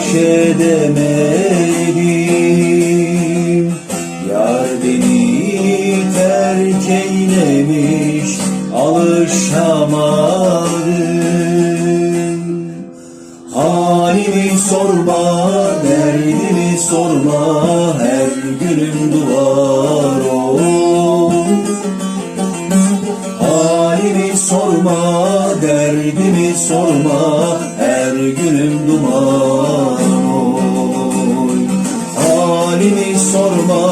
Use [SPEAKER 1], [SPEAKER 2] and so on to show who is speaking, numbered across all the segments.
[SPEAKER 1] baş edemedim Yar beni terk eylemiş alışamadım Halimi sorma, derdimi sorma Her günüm duvar ol Halimi sorma, derdimi sorma, her günüm oy. Halimi sorma,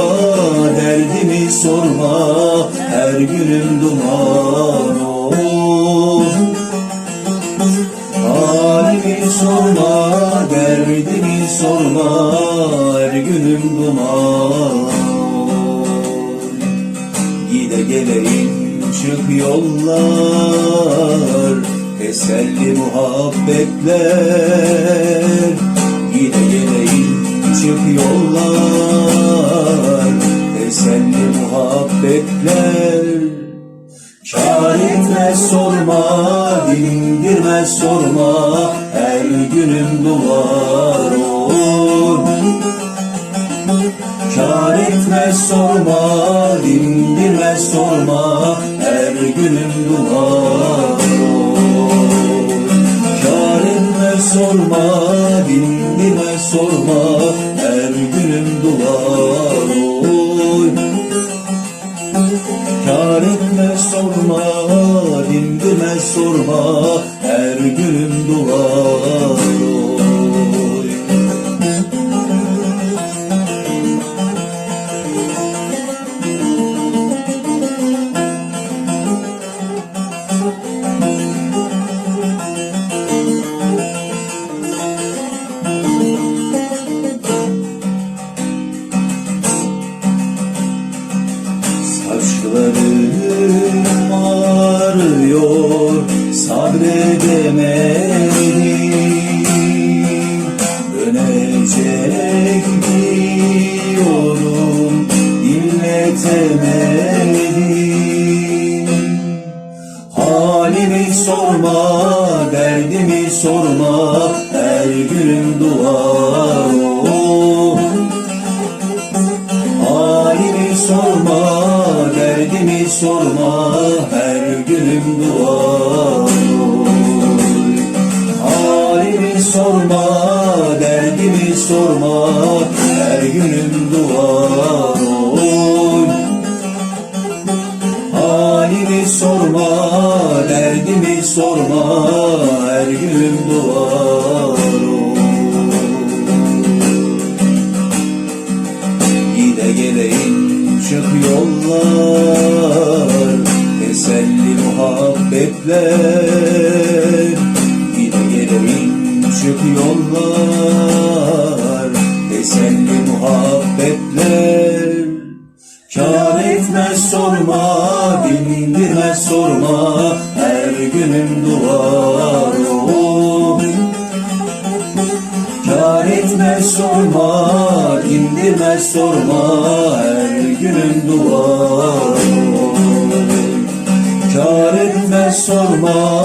[SPEAKER 1] derdimi sorma, her günüm duman oy. Halimi sorma, derdimi sorma, her günüm duman. Gide geleyim çık yollar Teselli muhabbetler Gide geleyim çık yollar Teselli muhabbetler Kâr etmez sorma, dindirmez sorma Her günüm duvar olur Kâr etmez sorma, dindirmez sorma, her günüm duvar ol. Kâr etmez sorma, dindirmez sorma, duvar ol. Kâr etmez sorma, dindirmez sorma, her günüm duvar ol. Saçlarım ağrıyor sabredemedim Dönecek diyorum dinletemedim Halimi sorma, derdimi sorma Her günüm dua oh. Halimi sorma, sorma, her günüm dua. Halimi sorma, derdimi sorma, her günüm dua. Halimi sorma, derdimi sorma, her günüm dua. Gide geleyim çık yollar Gide geleyim çık yollar Teselli muhabbetler Kâr etmez sorma, dindirmez sorma. Her günüm duvar ol Kâr etmez sorma, dindirmez sorma, her günüm duvar Kâr etmez sorma,